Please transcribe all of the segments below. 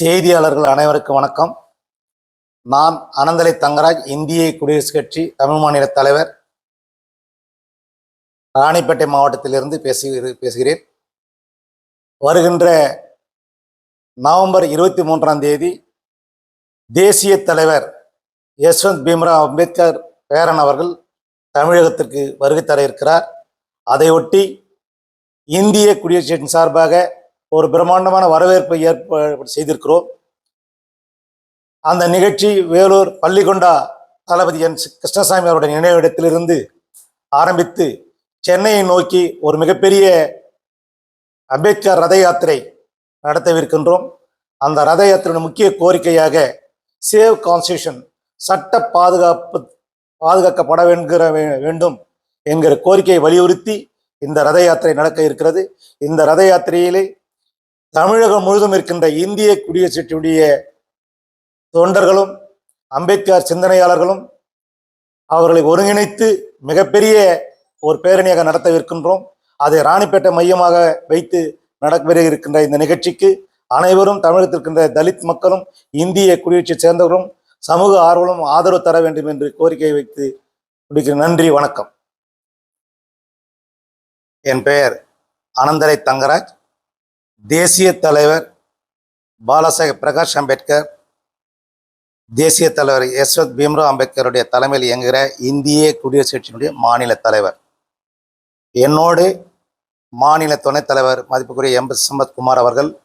செய்தியாளர்கள் அனைவருக்கும் வணக்கம். நான் அனந்தலை தங்கராஜ் இந்திய குடியரசுக் கட்சி தமிழ் மாநில தலைவர். ராணிப்பேட்டை மாவட்டத்திலிருந்து பேசி பேசுகிறேன். வருகின்ற நவம்பர் இருபத்தி மூன்றாம் தேதி தேசிய தலைவர் யஸ்வந்த் பீம்ராவ் அம்பேத்கர் பேரன் அவர்கள் தமிழகத்திற்கு வருகை தர இருக்கிறார். அதையொட்டி இந்திய குடியரசு கட்சியின் சார்பாக ஒரு பிரம்மாண்டமான வரவேற்பை ஏற்பாடு செய்திருக்கிறோம். அந்த நிகழ்ச்சி வேலூர் பள்ளிகொண்டா தளபதி என் கிருஷ்ணசாமி அவருடைய நினைவிடத்திலிருந்து ஆரம்பித்து சென்னையை நோக்கி ஒரு மிகப்பெரிய அம்பேத்கர் ரத யாத்திரை நடத்தவிருக்கின்றோம். அந்த ரத யாத்திரையின் முக்கிய கோரிக்கையாக சேவ் கான்ஸ்டியூஷன் சட்ட பாதுகாப்பு பாதுகாக்கப்பட வேண்கிற வே- வேண்டும் என்கிற கோரிக்கையை வலியுறுத்தி இந்த ரத யாத்திரை நடக்க இருக்கிறது. இந்த ரத யாத்திரையிலே தமிழகம் முழுதும் இருக்கின்ற இந்திய குடியரசுடைய தொண்டர்களும் அம்பேத்கர் சிந்தனையாளர்களும் அவர்களை ஒருங்கிணைத்து மிகப்பெரிய ஒரு பேரணியாக நடத்தவிருக்கின்றோம் அதை ராணிப்பேட்டை மையமாக வைத்து நடக்க இருக்கின்ற இந்த நிகழ்ச்சிக்கு அனைவரும் தமிழகத்தில் இருக்கின்ற தலித் மக்களும் இந்திய குடியரசை சேர்ந்தவர்களும் சமூக ஆர்வலும் ஆதரவு தர வேண்டும் என்று கோரிக்கை வைத்து முடிக்கிறேன் நன்றி வணக்கம். என் பெயர் அனந்தரை தங்கராஜ். தேசிய தலைவர் பாலாசாஹேப் பிரகாஷ் அம்பேத்கர் தேசிய தலைவர் யஸ்வத் பீம்ராவ் அம்பேத்கருடைய தலைமையில் இயங்குகிற இந்திய குடியரசு கட்சியினுடைய மாநில தலைவர். என்னோடு மாநில துணைத் தலைவர் மதிப்புக்குரிய எம். எஸ் சம்பத்குமார் அவர்கள்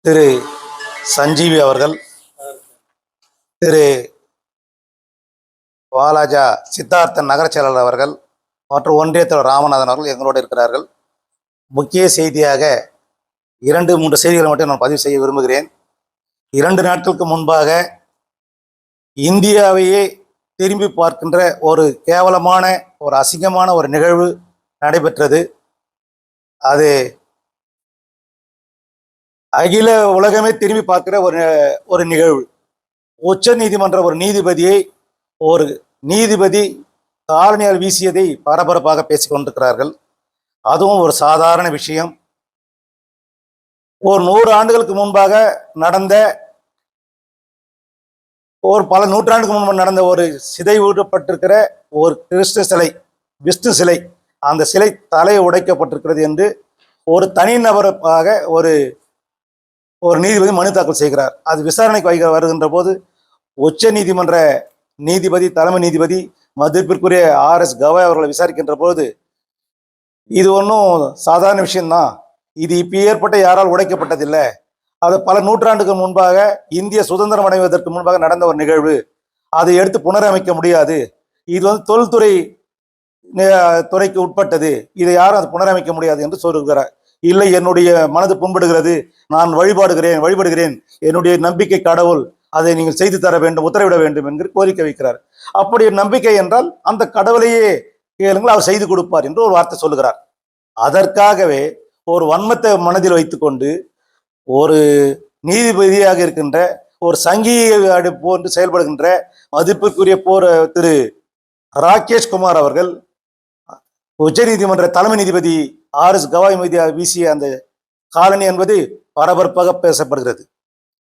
திரு. சஞ்சீவி அவர்கள் திரு. வாலாஜா சித்தார்த்தன் நகரச் செயலாளர் அவர்கள் மற்றும் ஒன்றிய தலைவர் ராமநாதன் அவர்கள் எங்களோடு இருக்கிறார்கள். முக்கிய செய்தியாக இரண்டு மூன்று செய்திகளை மட்டும் நான் பதிவு செய்ய விரும்புகிறேன். இரண்டு நாட்களுக்கு முன்பாக இந்தியாவையே திரும்பி பார்க்கின்ற ஒரு கேவலமான ஒரு அசிங்கமான ஒரு நிகழ்வு நடைபெற்றது. அது அகில உலகமே திரும்பி பார்க்கிற ஒரு ஒரு நிகழ்வு. உச்ச நீதிமன்ற ஒரு நீதிபதியை ஒரு நீதிபதி காலனியால் வீசியதை பரபரப்பாக பேசிக்கொண்டிருக்கிறார்கள். அதுவும் ஒரு சாதாரண விஷயம். ஒரு நூறு ஆண்டுகளுக்கு முன்பாக நடந்த ஒரு பல நூற்றாண்டுக்கு முன்பு நடந்த ஒரு சிதை ஊற்றப்பட்டிருக்கிற ஒரு கிருஷ்ண சிலை விஷ்ணு சிலை அந்த சிலை தலை உடைக்கப்பட்டிருக்கிறது என்று ஒரு தனிநபருக்காக ஒரு ஒரு நீதிபதி மனு தாக்கல் செய்கிறார். அது விசாரணைக்கு வைக்க வருகின்ற போது உச்ச நீதிமன்ற நீதிபதி தலைமை நீதிபதி மதிப்பிற்குரிய ஆர் எஸ் கவாய் அவர்களை விசாரிக்கின்ற போது இது ஒன்றும் சாதாரண விஷயம்தான். இது இப்போ ஏற்பட்ட யாரால் உடைக்கப்பட்டதில்லை. அது பல நூற்றாண்டுக்கு முன்பாக இந்திய சுதந்திரம் அடைவதற்கு முன்பாக நடந்த ஒரு நிகழ்வு. அதை எடுத்து புனரமைக்க முடியாது. இது வந்து தொழில்துறை துறைக்கு உட்பட்டது. இதை யாரும் அது புனரமைக்க முடியாது என்று சொல்லுகிறார். இல்லை என்னுடைய மனது புண்படுகிறது. நான் வழிபாடுகிறேன் வழிபடுகிறேன். என்னுடைய நம்பிக்கை கடவுள் அதை நீங்கள் செய்து தர வேண்டும் உத்தரவிட வேண்டும் என்று கோரிக்கை வைக்கிறார். அப்படி நம்பிக்கை என்றால் அந்த கடவுளையே கேளுங்கள் அவர் செய்து கொடுப்பார் என்று ஒரு வார்த்தை சொல்லுகிறார். அதற்காகவே ஒரு வன்மத்தை மனதில் வைத்துக்கொண்டு ஒரு நீதிபதியாக இருக்கின்ற ஒரு சங்கீத போன்று செயல்படுகின்ற மதிப்பிற்குரிய போர் திரு ராகேஷ் குமார் அவர்கள் உச்சநீதிமன்ற தலைமை நீதிபதி ஆர் எஸ் கவாய் மீது வீசிய அந்த காலனி என்பது பரபரப்பாக பேசப்படுகிறது.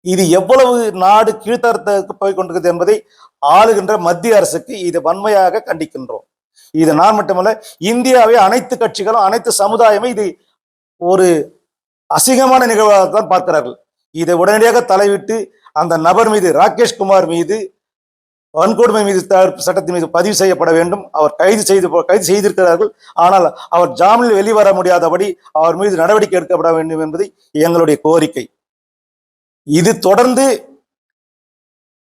இது எவ்வளவு நாடு கீழ்த்தரத்துக்கு போய் கொண்டிருக்கிறது என்பதை ஆளுகின்ற மத்திய அரசுக்கு இது வன்மையாக கண்டிக்கின்றோம். இது நான் மட்டுமல்ல இந்தியாவை அனைத்து கட்சிகளும் அனைத்து சமுதாயமும் இது ஒரு அசிங்கமான நிகழ்வாக தான் பார்க்கிறார்கள். இதை உடனடியாக தலைவிட்டு அந்த நபர் மீது ராகேஷ் குமார் மீது வன்கொடுமை மீது தடுப்பு சட்டத்தின் மீது பதிவு செய்யப்பட வேண்டும். அவர் கைது செய்து கைது செய்திருக்கிறார்கள். ஆனால் அவர் ஜாமீனில் வெளிவர முடியாதபடி அவர் மீது நடவடிக்கை எடுக்கப்பட வேண்டும் என்பது எங்களுடைய கோரிக்கை. இது தொடர்ந்து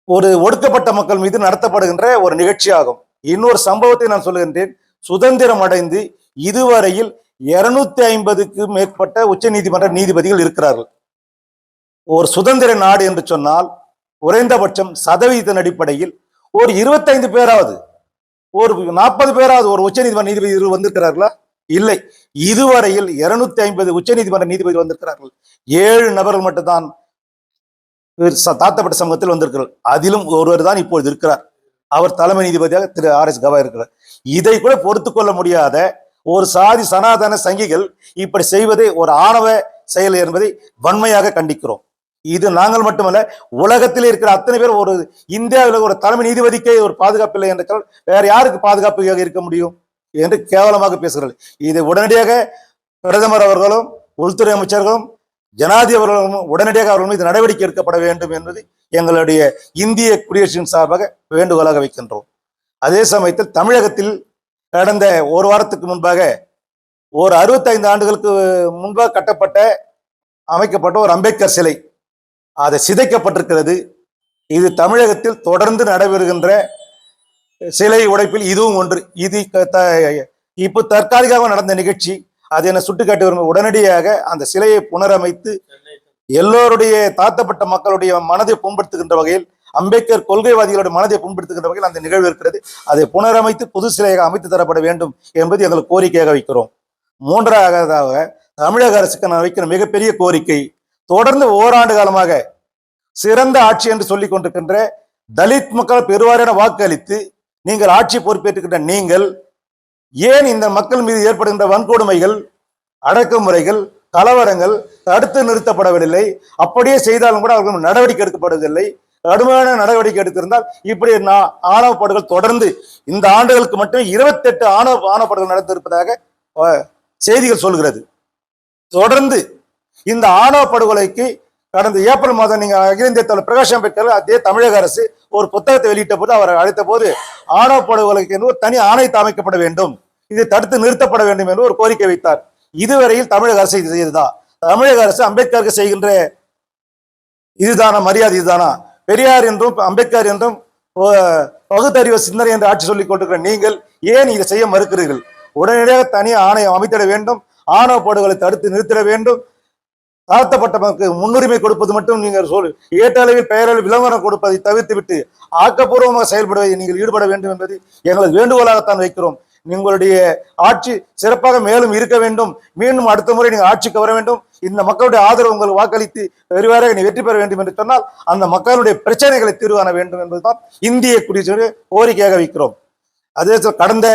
ஒரு ஒடுக்கப்பட்ட மக்கள் மீது நடத்தப்படுகின்ற ஒரு நிகழ்ச்சியாகும். இன்னொரு சம்பவத்தை நான் சொல்லுகின்றேன். சுதந்திரம் அடைந்து இதுவரையில் இருநூத்தி ஐம்பதுக்கு மேற்பட்ட உச்ச நீதிமன்ற நீதிபதிகள் இருக்கிறார்கள். ஒரு சுதந்திர நாடு என்று சொன்னால் குறைந்தபட்சம் சதவீதத்தின் அடிப்படையில் ஒரு இருபத்தைந்து பேராவது ஒரு நாற்பது பேராவது ஒரு உச்சநீதிமன்ற நீதிபதி வந்திருக்கிறார்களா? இல்லை. இதுவரையில் இருநூத்தி ஐம்பது உச்ச நீதிமன்ற நீதிபதி வந்திருக்கிறார்கள். ஏழு நபர்கள் மட்டும்தான் தாத்தப்பட்ட சமூகத்தில் வந்திருக்கிறார் அதிலும் ஒருவர் தான் இப்பொழுது இருக்கிறார். அவர் தலைமை நீதிபதியாக திரு ஆர் எஸ் கவா இருக்கிறார். இதை கூட பொறுத்து கொள்ள முடியாத ஒரு சாதி சனாதன சங்கிகள் இப்படி செய்வதே ஒரு ஆணவ செயல் என்பதை வன்மையாக கண்டிக்கிறோம். இது நாங்கள் மட்டுமல்ல உலகத்தில் இருக்கிற அத்தனை பேர் ஒரு இந்தியாவில் ஒரு தலைமை நீதிபதிக்கே ஒரு பாதுகாப்பு இல்லை என்றால் வேற யாருக்கு பாதுகாப்பாக இருக்க முடியும் என்று கேவலமாக பேசுகிறார்கள். இதை உடனடியாக பிரதமர் அவர்களும் உள்துறை அமைச்சர்களும் ஜனாதிபதி அவர்களும் உடனடியாக அவர்கள் மீது நடவடிக்கை எடுக்கப்பட வேண்டும் என்பது எங்களுடைய இந்திய குடியரசின் சார்பாக வேண்டுகோளாக வைக்கின்றோம். அதே சமயத்தில் தமிழகத்தில் கடந்த ஒரு வாரத்துக்கு முன்பாக ஒரு அறுபத்தைந்து ஆண்டுகளுக்கு முன்பாக கட்டப்பட்ட அமைக்கப்பட்ட ஒரு அம்பேத்கர் சிலை. அது சிதைக்கப்பட்டிருக்கிறது. இது தமிழகத்தில் தொடர்ந்து நடைபெறுகின்ற சிலை உடைப்பில் இதுவும் ஒன்று. இது க- த- இப்போ தற்காலிகமாக நடந்த நிகழ்ச்சி. அது என சுட்டுக்காட்டி வரும் உடனடியாக அந்த சிலையை புனரமைத்து எல்லோருடைய தாத்தப்பட்ட மக்களுடைய மனதை புண்படுத்துகின்ற வகையில் அம்பேத்கர் கொள்கைவாதிகளுடைய மனதை புண்படுத்துகின்ற வகையில் அந்த நிகழ்வு இருக்கிறது. அதை புனரமைத்து புது சிலையாக அமைத்து தரப்பட வேண்டும் என்பது எங்கள் கோரிக்கையாக வைக்கிறோம். மூன்றாவதாக தமிழக அரசுக்கு நான் வைக்கிற மிகப்பெரிய கோரிக்கை தொடர்ந்து ஓராண்டு காலமாக சிறந்த ஆட்சி என்று சொல்லிக் கொண்டிருக்கின்ற தலித் மக்கள் பெருவாரியான வாக்கு அளித்து நீங்கள் ஆட்சி பொறுப்பேற்றுக்கின்ற நீங்கள் ஏன் இந்த மக்கள் மீது ஏற்படுகின்ற வன்கொடுமைகள் அடக்குமுறைகள் கலவரங்கள் தடுத்து நிறுத்தப்படவில்லை? அப்படியே செய்தாலும் கூட அவர்கள் நடவடிக்கை எடுக்கப்படுவதில்லை. கடுமையான நடவடிக்கை எடுத்திருந்தால் இப்படி நான் ஆணவ படுகொலை தொடர்ந்து இந்த ஆண்டுகளுக்கு மட்டும் இருபத்தெட்டு ஆணவ ஆணவ படுகொலை நடந்திருப்பதாக செய்திகள் சொல்கிறது. தொடர்ந்து இந்த ஆணவ படுகொலைக்கு கடந்த ஏப்ரல் மாதம் நீங்க அகில இந்திய தலைவர் பிரகாஷ் அம்பேத்கர் அதே தமிழக அரசு ஒரு புத்தகத்தை வெளியிட்ட போது அவரை அழைத்த போது ஆணவ படுகொலைக்கு என்று ஒரு தனி ஆணையத்தை அமைக்கப்பட வேண்டும். இது தடுத்து நிறுத்தப்பட வேண்டும் என்று ஒரு கோரிக்கை வைத்தார். இதுவரையில் தமிழக அரசு இது செய்ததா? தமிழக அரசு அம்பேத்கருக்கு செய்கின்ற இதுதானா? மரியாதை இதுதானா? பெரியார் என்றும் அம்பேத்கர் என்றும் பகுத்தறிவு சிந்தனை என்று ஆட்சி சொல்லிக் கொண்டிருக்கிற நீங்கள் ஏன் இதை செய்ய மறுக்கிறீர்கள்? உடனடியாக தனி ஆணையம் அமைத்திட வேண்டும் ஆணவ படுகொலை தடுத்து நிறுத்திட வேண்டும். தாழ்த்தப்பட்ட மக்களுக்கு முன்னுரிமை கொடுப்பது மட்டும் நீங்கள் சொல் ஏட்டளவில் பெயரளவில் விளம்பரம் கொடுப்பதை தவிர்த்து விட்டு ஆக்கப்பூர்வமாக செயல்படுவதை நீங்கள் ஈடுபட வேண்டும் என்பது எங்களது வேண்டுகோளாகத்தான் வைக்கிறோம். உங்களுடைய ஆட்சி சிறப்பாக மேலும் இருக்க வேண்டும். மீண்டும் அடுத்த முறை நீங்கள் ஆட்சிக்கு வர வேண்டும். இந்த மக்களுடைய ஆதரவு உங்களுக்கு வாக்களித்து பெருவாராக நீ வெற்றி பெற வேண்டும் என்று சொன்னால் அந்த மக்களுடைய பிரச்சனைகளை தீர்வு காண வேண்டும் என்பதுதான் இந்திய குடியரசு கோரிக்கையாக வைக்கிறோம். அதே கடந்த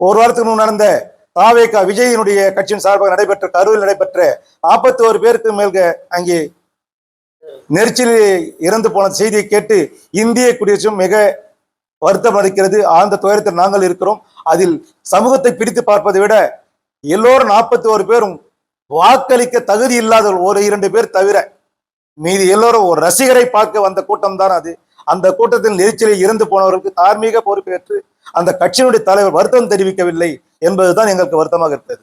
ஒரு வாரத்துக்கு முன் நடந்த தாவேகா விஜயினுடைய கட்சியின் சார்பாக நடைபெற்ற கரூரில் நடைபெற்ற நாற்பத்தி ஒரு பேருக்கு மேல்க அங்கே நெரிச்சலில் இறந்து போன செய்தியை கேட்டு இந்திய குடியரசும் மிக வருத்தம் அளிக்கிறது ஆழ்ந்த துயரத்தில் நாங்கள் இருக்கிறோம். அதில் சமூகத்தை பிரித்து பார்ப்பதை விட எல்லோரும் நாற்பத்தி ஒரு பேரும் வாக்களிக்க தகுதி இல்லாத ஒரு இரண்டு பேர் தவிர மீதி எல்லோரும் ஒரு ரசிகரை பார்க்க வந்த கூட்டம் தான் அது. அந்த கூட்டத்தில் நெரிச்சலில் இறந்து போனவர்களுக்கு தார்மீக பொறுப்பேற்று அந்த கட்சியினுடைய தலைவர் வருத்தம் தெரிவிக்கவில்லை என்பதுதான் எங்களுக்கு வருத்தமாக இருக்கிறது.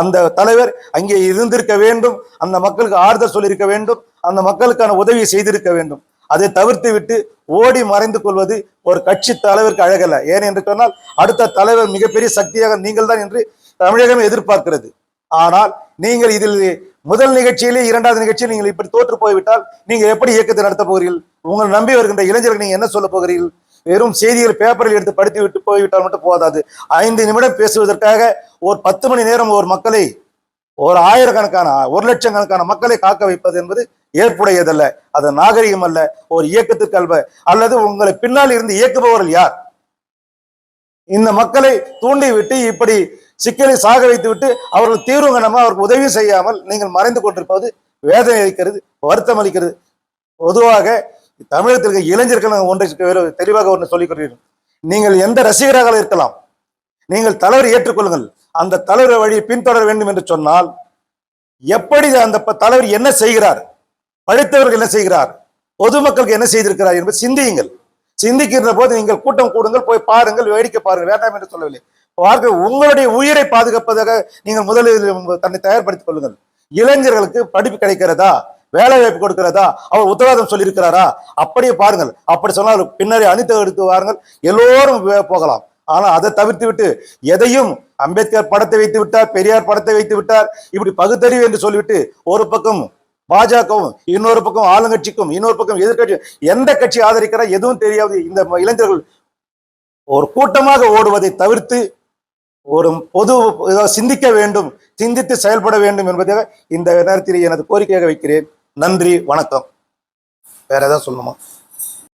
அந்த தலைவர் அங்கே இருந்திருக்க வேண்டும். அந்த மக்களுக்கு ஆறுதல் சொல்லியிருக்க வேண்டும். அந்த மக்களுக்கான உதவியை செய்திருக்க வேண்டும். அதை தவிர்த்து விட்டு ஓடி மறைந்து கொள்வது ஒரு கட்சி தலைவருக்கு அழகல்ல. ஏன் என்று சொன்னால் அடுத்த தலைவர் மிகப்பெரிய சக்தியாக நீங்கள் தான் என்று தமிழகம் எதிர்பார்க்கிறது. ஆனால் நீங்கள் இதில் முதல் நிகழ்ச்சியிலே இரண்டாவது நிகழ்ச்சியில் நீங்கள் இப்படி தோற்று போய்விட்டால் நீங்கள் எப்படி இயக்கத்தை நடத்த போகிறீர்கள்? உங்களை நம்பி வருகின்ற இளைஞர்கள் நீங்கள் என்ன சொல்ல போகிறீர்கள்? வெறும் செய்திகள் பேப்பரில் எடுத்து படித்து விட்டு போய்விட்டால் மட்டும் போதாது. ஐந்து நிமிடம் பேசுவதற்காக ஒரு பத்து மணி நேரம் ஒரு மக்களை ஒரு ஆயிரக்கணக்கான ஒரு லட்சம் கணக்கான மக்களை காக்க வைப்பது என்பது ஏற்புடையதல்ல. அது நாகரிகம் அல்ல ஒரு இயக்கத்திற்கு அல்ல. அல்லது உங்களை பின்னால் இருந்து இயக்குபவர்கள் யார்? இந்த மக்களை தூண்டிவிட்டு இப்படி சிக்கலை சாக வைத்து விட்டு அவர்கள் தீர்வு காணாமல் அவருக்கு உதவி செய்யாமல் நீங்கள் மறைந்து கொண்டிருப்பது வேதனை அளிக்கிறது வருத்தம் அளிக்கிறது. பொதுவாக தமிழகத்தில் இருக்க இளைஞர்கள் ஒன்றை தெளிவாக ஒன்று சொல்லிக் கொள்கிறேன் நீங்கள் எந்த ரசிகராக இருக்கலாம் நீங்கள் தலைவர் ஏற்றுக்கொள்ளுங்கள். அந்த தலைவர் வழியை பின்தொடர வேண்டும் என்று சொன்னால் எப்படி அந்த தலைவர் என்ன செய்கிறார்? படித்தவர்கள் என்ன செய்கிறார்? பொதுமக்களுக்கு என்ன செய்திருக்கிறார் என்பது சிந்தியுங்கள். சிந்திக்கின்ற போது நீங்கள் கூட்டம் கூடுங்கள் போய் பாருங்கள் வேடிக்கை பாருங்கள் வேண்டாம் என்று சொல்லவில்லை. பார்க்க உங்களுடைய உயிரை பாதுகாப்பதாக நீங்கள் முதலில் தன்னை தயார்படுத்திக் கொள்ளுங்கள். இளைஞர்களுக்கு படிப்பு கிடைக்கிறதா? வேலை வாய்ப்பு கொடுக்கிறதா? அவர் உத்தரவாதம் சொல்லியிருக்கிறாரா? அப்படியே பாருங்கள். அப்படி சொன்னால் பின்னரே அணித்து எடுத்து வாருங்கள். எல்லோரும் போகலாம். ஆனால் அதை தவிர்த்து விட்டு எதையும் அம்பேத்கர் படத்தை வைத்து விட்டார் பெரியார் படத்தை வைத்து விட்டார் இப்படி பகுத்தறிவு என்று சொல்லிவிட்டு ஒரு பக்கம் பாஜகவும் இன்னொரு பக்கம் ஆளுங்கட்சிக்கும் இன்னொரு பக்கம் எதிர்க்கட்சி எந்த கட்சி ஆதரிக்கிறா எதுவும் தெரியாது. இந்த இளைஞர்கள் ஒரு கூட்டமாக ஓடுவதை தவிர்த்து ஒரு பொது சிந்திக்க வேண்டும் சிந்தித்து செயல்பட வேண்டும் என்பதாக இந்த நேரத்தில் எனது கோரிக்கையாக வைக்கிறேன். நன்றி வணக்கம். வேற ஏதாவது சொல்லணுமா?